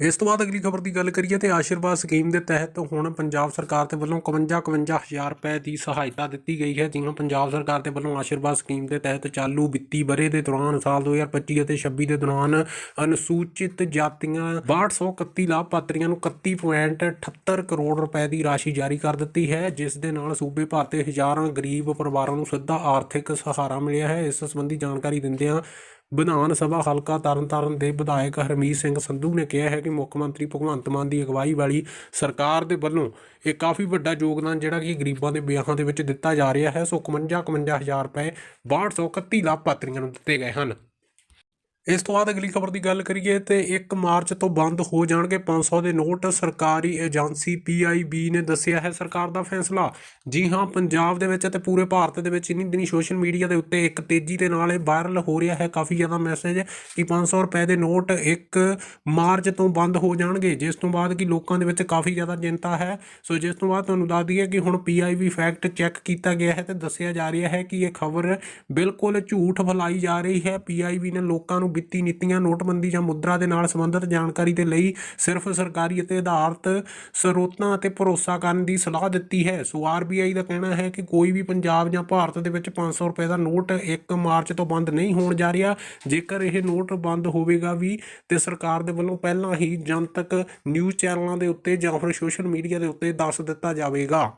ਇਸ ਤੋਂ ਬਾਅਦ ਅਗਲੀ ਖਬਰ ਦੀ ਗੱਲ ਕਰੀਏ ਤੇ ਆਸ਼ੀਰਵਾਦ ਸਕੀਮ ਦੇ ਤਹਿਤ ਹੁਣ ਪੰਜਾਬ ਸਰਕਾਰ ਦੇ ਵੱਲੋਂ 51 51000 ਰੁਪਏ ਦੀ ਸਹਾਇਤਾ ਦਿੱਤੀ ਗਈ ਹੈ, ਜਿਵੇਂ ਪੰਜਾਬ ਸਰਕਾਰ ਦੇ ਵੱਲੋਂ ਆਸ਼ੀਰਵਾਦ ਸਕੀਮ ਦੇ ਤਹਿਤ ਚਾਲੂ ਵਿੱਤੀ ਬਰੇ ਦੇ ਦੌਰਾਨ ਸਾਲ 2025 ਅਤੇ 26 ਦੇ ਦੌਰਾਨ ਅਨੁਸੂਚਿਤ ਜਾਤੀਆਂ 6231 ਲਾਭਪਾਤਰੀਆਂ ਨੂੰ 31.78 ਕਰੋੜ ਰੁਪਏ ਦੀ ਰਾਸ਼ੀ ਜਾਰੀ ਕਰ ਦਿੱਤੀ ਹੈ, ਜਿਸ ਦੇ ਨਾਲ ਸੂਬੇ ਭਰ ਦੇ ਹਜ਼ਾਰਾਂ ਗਰੀਬ ਪਰਿਵਾਰਾਂ ਨੂੰ ਸਿੱਧਾ ਆਰਥਿਕ ਸਹਾਰਾ ਮਿਲਿਆ ਹੈ। ਇਸ ਸੰਬੰਧੀ ਜਾਣਕਾਰੀ ਦਿੰਦਿਆਂ ਵਿਧਾਨ ਸਭਾ ਹਲਕਾ ਤਰਨਤਾਰਨ ਦੇ ਵਿਧਾਇਕ ਹਰਮੀਤ ਸਿੰਘ ਸੰਧੂ ਨੇ ਕਿਹਾ ਹੈ ਕਿ ਮੁੱਖ ਮੰਤਰੀ ਭਗਵੰਤ ਮਾਨ ਦੀ ਅਗਵਾਈ ਵਾਲੀ ਸਰਕਾਰ ਦੇ ਵੱਲੋਂ ਇਹ ਕਾਫੀ ਵੱਡਾ ਯੋਗਦਾਨ ਜਿਹੜਾ ਕਿ ਗਰੀਬਾਂ ਦੇ ਵਿਆਹਾਂ ਦੇ ਵਿੱਚ ਦਿੱਤਾ ਜਾ ਰਿਹਾ ਹੈ। ਸੋ 51 51000 ਰੁਪਏ 6231 ਲਾਭਪਾਤਰੀਆਂ ਨੂੰ ਦਿੱਤੇ ਗਏ ਹਨ। ਇਸ ਤੋਂ ਬਾਅਦ ਅਗਲੀ ਖਬਰ ਦੀ ਗੱਲ ਕਰੀਏ ਤੇ 1 ਮਾਰਚ ਤੋਂ ਬੰਦ ਹੋ ਜਾਣਗੇ 500 ਦੇ ਨੋਟ। ਸਰਕਾਰੀ ਏਜੰਸੀ PIB ਨੇ ਦੱਸਿਆ ਹੈ, ਸਰਕਾਰ ਦਾ ਫੈਸਲਾ। ਜੀ ਹਾਂ, ਪੰਜਾਬ ਦੇ ਵਿੱਚ ਅਤੇ ਪੂਰੇ ਭਾਰਤ ਦੇ ਵਿੱਚ ਇਨੀ ਦਿਨੀ ਸੋਸ਼ਲ ਮੀਡੀਆ ਦੇ ਉੱਤੇ ਇੱਕ ਤੇਜ਼ੀ ਦੇ ਨਾਲ ਇਹ ਵਾਇਰਲ ਹੋ ਰਿਹਾ ਹੈ। ਕਾਫੀ ਜ਼ਿਆਦਾ ਮੈਸੇਜ ਕਿ 500 ਰੁਪਏ ਦੇ ਨੋਟ 1 ਮਾਰਚ ਤੋਂ ਬੰਦ ਹੋ ਜਾਣਗੇ, ਜਿਸ ਤੋਂ ਬਾਅਦ ਕਿ ਲੋਕਾਂ ਦੇ ਵਿੱਚ ਕਾਫੀ ਜ਼ਿਆਦਾ ਚਿੰਤਾ ਹੈ। ਸੋ ਜਿਸ ਤੋਂ ਬਾਅਦ ਤੁਹਾਨੂੰ ਦੱਸ ਦਈਏ ਕਿ ਹੁਣ PIB ਫੈਕਟ ਚੈੱਕ ਕੀਤਾ ਗਿਆ ਹੈ ਤੇ ਦੱਸਿਆ ਜਾ ਰਿਹਾ ਹੈ ਕਿ ਇਹ ਖਬਰ ਬਿਲਕੁਲ ਝੂਠ ਫੈਲਾਈ ਜਾ ਰਹੀ ਹੈ। PIB ਨੇ ਲੋਕਾਂ ਨੂੰ ਵਿੱਤੀ ਨੀਤੀਆਂ, ਨੋਟਬੰਦੀ ਜਾਂ ਮੁਦਰਾ ਦੇ ਨਾਲ ਸੰਬੰਧਿਤ ਜਾਣਕਾਰੀ ਦੇ ਲਈ ਸਿਰਫ ਸਰਕਾਰੀ ਅਤੇ ਆਧਾਰਿਤ ਸਰੋਤਾਂ ਅਤੇ ਭਰੋਸਾ ਕਰਨ ਦੀ ਸਲਾਹ ਦਿੱਤੀ ਹੈ। ਸੋ RBI ਦਾ ਕਹਿਣਾ ਹੈ ਕਿ ਕੋਈ ਵੀ ਪੰਜਾਬ ਜਾਂ ਭਾਰਤ ਦੇ ਵਿੱਚ 500 ਰੁਪਏ ਦਾ ਨੋਟ 1 ਮਾਰਚ ਤੋਂ ਬੰਦ ਨਹੀਂ ਹੋਣ ਜਾ ਰਿਹਾ। ਜੇਕਰ ਇਹ ਨੋਟ ਬੰਦ ਹੋਵੇਗਾ ਵੀ, ਤੇ ਸਰਕਾਰ ਦੇ ਵੱਲੋਂ ਪਹਿਲਾਂ ਹੀ ਜਨਤਕ ਨਿਊਜ਼ ਚੈਨਲਾਂ ਦੇ ਉੱਤੇ ਜਾਂ ਫਿਰ ਸੋਸ਼ਲ ਮੀਡੀਆ ਦੇ ਉੱਤੇ ਦੱਸ ਦਿੱਤਾ ਜਾਵੇਗਾ।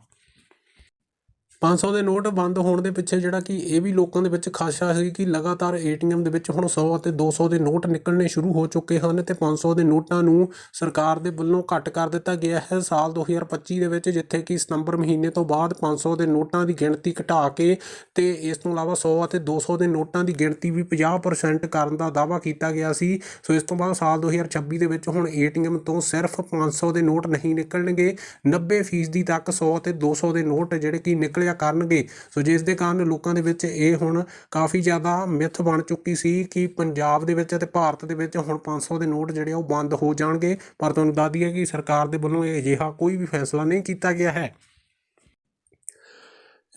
500 ਦੇ ਨੋਟ ਬੰਦ ਹੋਣ ਦੇ ਪਿੱਛੇ ਜਿਹੜਾ ਕਿ ਇਹ ਵੀ ਲੋਕਾਂ ਦੇ ਵਿੱਚ ਖਾਸ਼ਾ ਸੀ ਕਿ ਲਗਾਤਾਰ ਏਟੀਐਮ ਦੇ ਵਿੱਚ ਹੁਣ 100 ਅਤੇ 200 ਦੇ ਨੋਟ ਨਿਕਲਣੇ ਸ਼ੁਰੂ ਹੋ ਚੁੱਕੇ ਹਨ ਤੇ 500 ਦੇ ਨੋਟਾਂ ਨੂੰ ਸਰਕਾਰ ਦੇ ਵੱਲੋਂ ਘੱਟ ਕਰ ਦਿੱਤਾ ਗਿਆ ਹੈ। ਸਾਲ 2025 ਦੇ ਵਿੱਚ ਜਿੱਥੇ ਕਿ ਸਤੰਬਰ ਮਹੀਨੇ ਤੋਂ ਬਾਅਦ 500 ਦੇ ਨੋਟਾਂ ਦੀ ਗਿਣਤੀ ਘਟਾ ਕੇ ਤੇ ਇਸ ਤੋਂ ਇਲਾਵਾ 100 ਅਤੇ 200 ਦੇ ਨੋਟਾਂ ਦੀ ਗਿਣਤੀ ਵੀ 50% ਕਰਨ ਦਾ ਦਾਅਵਾ ਕੀਤਾ ਗਿਆ ਸੀ। ਸੋ ਇਸ ਤੋਂ ਬਾਅਦ ਸਾਲ 2026 ਦੇ ਵਿੱਚ ਹੁਣ ਏਟੀਐਮ ਤੋਂ ਸਿਰਫ 500 ਦੇ ਨੋਟ ਨਹੀਂ ਨਿਕਲਣਗੇ। 90% ਤੱਕ 100 ਅਤੇ 200 ਦੇ ਨੋਟ ਜਿਹੜੇ ਕਿ ਨਿਕਲਿਆ ਕਰਨਗੇ। ਸੋ ਜਿਸ ਦੇ ਕਾਰਨ ਲੋਕਾਂ ਦੇ ਵਿੱਚ ਇਹ ਹੁਣ ਕਾਫੀ ਜ਼ਿਆਦਾ ਮਿੱਥ ਬਣ ਚੁੱਕੀ ਸੀ ਕਿ ਪੰਜਾਬ ਦੇ ਵਿੱਚ ਅਤੇ ਭਾਰਤ ਦੇ ਵਿੱਚ ਹੁਣ 500 ਦੇ ਨੋਟ ਜਿਹੜੇ ਉਹ ਬੰਦ ਹੋ ਜਾਣਗੇ। ਪਰ ਤੁਹਾਨੂੰ ਦੱਸ ਦਈਏ ਕਿ ਸਰਕਾਰ ਦੇ ਵੱਲੋਂ ਇਹ ਅਜਿਹਾ ਕੋਈ ਵੀ ਫੈਸਲਾ ਨਹੀਂ ਕੀਤਾ ਗਿਆ ਹੈ।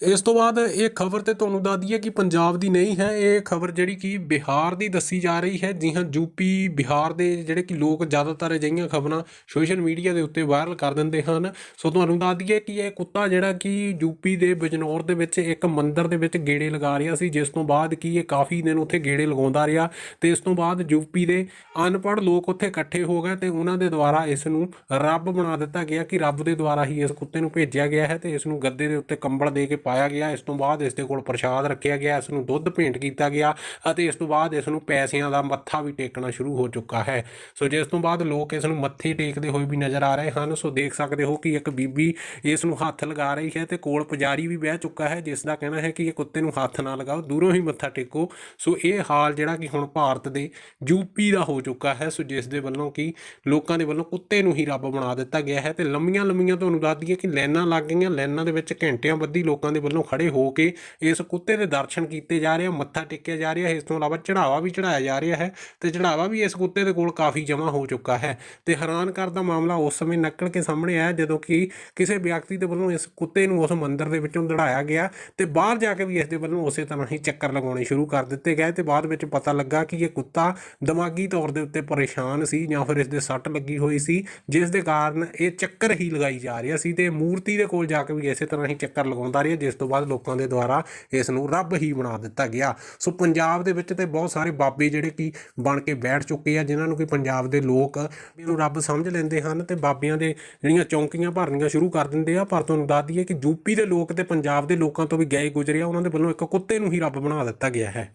ਇਸ ਤੋਂ ਬਾਅਦ ਇਹ ਖਬਰ ਤੇ ਤੁਹਾਨੂੰ ਦੱਸ ਦਈਏ ਕਿ ਪੰਜਾਬ ਦੀ ਨਹੀਂ ਹੈ, ਇਹ ਖਬਰ ਜਿਹੜੀ ਕਿ ਬਿਹਾਰ ਦੀ ਦੱਸੀ ਜਾ ਰਹੀ ਹੈ। ਜੀ ਹਾਂ ਯੂਪੀ ਬਿਹਾਰ ਦੇ ਜਿਹੜੇ ਕਿ ਲੋਕ ਜ਼ਿਆਦਾਤਰ ਅਜਿਹੀਆਂ ਖਬਰਾਂ ਸੋਸ਼ਲ ਮੀਡੀਆ ਦੇ ਉੱਤੇ ਵਾਇਰਲ ਕਰ ਦਿੰਦੇ ਹਨ। ਸੋ ਤੁਹਾਨੂੰ ਦੱਸ ਦਈਏ ਕਿ ਇਹ ਕੁੱਤਾ ਜਿਹੜਾ ਕਿ ਯੂਪੀ ਦੇ ਬਿਜਨੌਰ ਦੇ ਵਿੱਚ ਇੱਕ ਮੰਦਿਰ ਦੇ ਵਿੱਚ ਗੇੜੇ ਲਗਾ ਰਿਹਾ ਸੀ, ਜਿਸ ਤੋਂ ਬਾਅਦ ਕਿ ਇਹ ਕਾਫੀ ਦਿਨ ਉੱਥੇ ਗੇੜੇ ਲਗਾਉਂਦਾ ਰਿਹਾ ਤੇ ਇਸ ਤੋਂ ਬਾਅਦ ਯੂਪੀ ਦੇ ਅਨਪੜ੍ਹ ਲੋਕ ਉੱਥੇ ਇਕੱਠੇ ਹੋ ਗਏ ਤੇ ਉਹਨਾਂ ਦੇ ਦੁਆਰਾ ਇਸ ਨੂੰ ਰੱਬ ਬਣਾ ਦਿੱਤਾ ਗਿਆ ਕਿ ਰੱਬ ਦੇ ਦੁਆਰਾ ਹੀ ਇਸ ਕੁੱਤੇ ਨੂੰ ਭੇਜਿਆ ਗਿਆ ਹੈ ਤੇ ਇਸ ਨੂੰ ਗੱਦੇ ਦੇ ਉੱਤੇ ਕੰਬਲ ਦੇ ਕੇ ਪਾਇਆ ਗਿਆ, ਇਸ ਤੋਂ ਬਾਅਦ ਇਸ ਦੇ ਕੋਲ ਪ੍ਰਸ਼ਾਦ ਰੱਖਿਆ ਗਿਆ, ਇਸ ਨੂੰ ਦੁੱਧ ਭੇਂਟ ਕੀਤਾ ਗਿਆ ਅਤੇ ਇਸ ਤੋਂ ਬਾਅਦ ਇਸ ਨੂੰ ਪੈਸਿਆਂ ਦਾ ਮੱਥਾ ਵੀ ਟੇਕਣਾ ਸ਼ੁਰੂ ਹੋ ਚੁੱਕਾ ਹੈ। ਸੋ ਜਿਸ ਤੋਂ ਬਾਅਦ ਲੋਕ ਇਸ ਨੂੰ ਮੱਥੇ ਟੇਕਦੇ ਹੋਏ ਵੀ ਨਜ਼ਰ ਆ ਰਹੇ ਹਨ, ਸੋ ਦੇਖ ਸਕਦੇ ਹੋ ਕਿ ਇੱਕ ਬੀਬੀ ਇਸ ਨੂੰ ਹੱਥ ਲਗਾ ਰਹੀ ਹੈ ਤੇ ਕੋਲ ਪੁਜਾਰੀ ਵੀ ਬਹਿ ਚੁੱਕਾ ਹੈ, ਜਿਸ ਦਾ ਕਹਿਣਾ ਹੈ ਕਿ ਇਹ ਕੁੱਤੇ ਨੂੰ ਹੱਥ ਨਾ ਲਗਾਓ, ਦੂਰੋਂ ਹੀ ਮੱਥਾ ਟੇਕੋ। ਸੋ ਇਹ ਹਾਲ ਜਿਹੜਾ ਕਿ ਹੁਣ ਭਾਰਤ ਦੇ ਯੂਪੀ ਦਾ ਹੋ ਚੁੱਕਾ ਹੈ। ਸੋ ਜਿਸ ਦੇ ਵੱਲੋਂ ਕਿ ਲੋਕਾਂ ਦੇ ਵੱਲੋਂ ਕੁੱਤੇ ਨੂੰ ਹੀ ਰੱਬ ਬਣਾ ਦਿੱਤਾ ਗਿਆ ਹੈ ਤੇ ਲੰਮੀਆਂ ਲੰਮੀਆਂ ਤੁਹਾਨੂੰ ਦੱਸ ਦਈਏ ਕਿ ਲਾਈਨਾਂ ਲੱਗ ਗਈਆਂ, ਲਾਈਨਾਂ ਦੇ ਵਿੱਚ ਘੰਟਿਆਂ ਬੱਧੀ ਲੋਕਾਂ ਦੇ ਵੱਲੋਂ ਖੜੇ ਹੋ ਕੇ ਇਸ ਕੁੱਤੇ ਦੇ ਦਰਸ਼ਨ ਕੀਤੇ ਜਾ ਰਹੇ ਆ, ਮੱਥਾ ਟੇਕਿਆ ਜਾ ਰਿਹਾ ਹੈ। ਇਸ ਤੋਂ ਇਲਾਵਾ ਚੜਾਵਾ ਵੀ ਚੜਾਇਆ ਜਾ ਰਿਹਾ ਹੈ ਤੇ ਚੜਾਵਾ ਵੀ ਇਸ ਕੁੱਤੇ ਦੇ ਕੋਲ ਕਾਫੀ ਜਮ੍ਹਾਂ ਹੋ ਚੁੱਕਾ ਹੈ ਤੇ ਹੈਰਾਨ ਕਰਦਾ ਮਾਮਲਾ ਉਸ ਸਮੇਂ ਨਿਕਲ ਕੇ ਸਾਹਮਣੇ ਆਇਆ, ਜਦੋਂ ਕਿ ਕਿਸੇ ਵਿਅਕਤੀ ਦੇ ਵੱਲੋਂ ਇਸ ਕੁੱਤੇ ਨੂੰ ਉਸ ਮੰਦਿਰ ਦੇ ਵਿੱਚੋਂ ਦੜਾਇਆ ਗਿਆ ਤੇ ਬਾਹਰ ਜਾ ਕੇ ਵੀ ਇਸ ਦੇ ਵੱਲੋਂ ਉਸੇ ਤਰ੍ਹਾਂ ਹੀ ਚੱਕਰ ਲਗਾਉਣੇ ਸ਼ੁਰੂ ਕਰ ਦਿੱਤੇ ਗਏ ਤੇ ਬਾਅਦ ਵਿੱਚ ਪਤਾ ਲੱਗਾ ਕਿ ਇਹ ਕੁੱਤਾ ਦਿਮਾਗੀ ਤੌਰ ਦੇ ਉੱਤੇ ਪਰੇਸ਼ਾਨ ਸੀ ਜਾਂ ਫਿਰ ਇਸ ਦੇ ਸੱਟ ਲੱਗੀ ਹੋਈ ਸੀ, ਜਿਸ ਦੇ ਕਾਰਨ ਇਹ ਚੱਕਰ ਹੀ ਲਗਾਈ ਜਾ ਰਿਹਾ ਸੀ ਤੇ ਮੂਰਤੀ ਦੇ ਕੋਲ ਜਾ ਕੇ ਵੀ ਇਸੇ ਤਰ੍ਹਾਂ ਹੀ ਚੱਕਰ ਲਗਾਉਂਦਾ ਰਿਹਾ ਇਸ ਤੋਂ ਬਾਅਦ ਲੋਕਾਂ ਦੇ ਦੁਆਰਾ ਇਸ ਨੂੰ ਰੱਬ ਹੀ ਬਣਾ ਦਿੱਤਾ ਗਿਆ। ਸੋ ਪੰਜਾਬ ਦੇ ਵਿੱਚ ਤੇ ਬਹੁਤ ਸਾਰੇ ਬਾਬੇ ਜਿਹੜੇ ਕਿ ਬਣ ਕੇ ਬੈਠ ਚੁੱਕੇ ਆ, ਜਿਨ੍ਹਾਂ ਨੂੰ ਕਿ ਪੰਜਾਬ ਦੇ ਲੋਕ ਇਹਨੂੰ ਰੱਬ ਸਮਝ ਲੈਂਦੇ ਹਨ ਤੇ ਬਾਬਿਆਂ ਦੇ ਜਿਹੜੀਆਂ ਚੌਂਕੀਆਂ ਭਰਨੀਆਂ ਸ਼ੁਰੂ ਕਰ ਦਿੰਦੇ ਆ। ਪਰ ਤੁਹਾਨੂੰ ਦੱਸ ਦਈਏ ਕਿ ਯੂਪੀ ਦੇ ਲੋਕ ਤੇ ਪੰਜਾਬ ਦੇ ਲੋਕਾਂ ਤੋਂ ਵੀ ਗਏ ਗੁਜ਼ਰੇ ਆ, ਉਹਨਾਂ ਦੇ ਵੱਲੋਂ ਇੱਕ ਕੁੱਤੇ ਨੂੰ ਹੀ ਰੱਬ ਬਣਾ ਦਿੱਤਾ ਗਿਆ ਹੈ।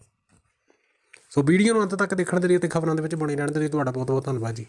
ਸੋ ਵੀਡੀਓ ਨੂੰ ਅੰਤ ਤੱਕ ਦੇਖਣ ਦੇ ਲਈ ਤੇ ਖਬਰਾਂ ਦੇ ਵਿੱਚ ਬਣੇ ਰਹਿਣ ਦੇ ਲਈ ਤੁਹਾਡਾ ਬਹੁਤ ਬਹੁਤ ਧੰਨਵਾਦ ਜੀ।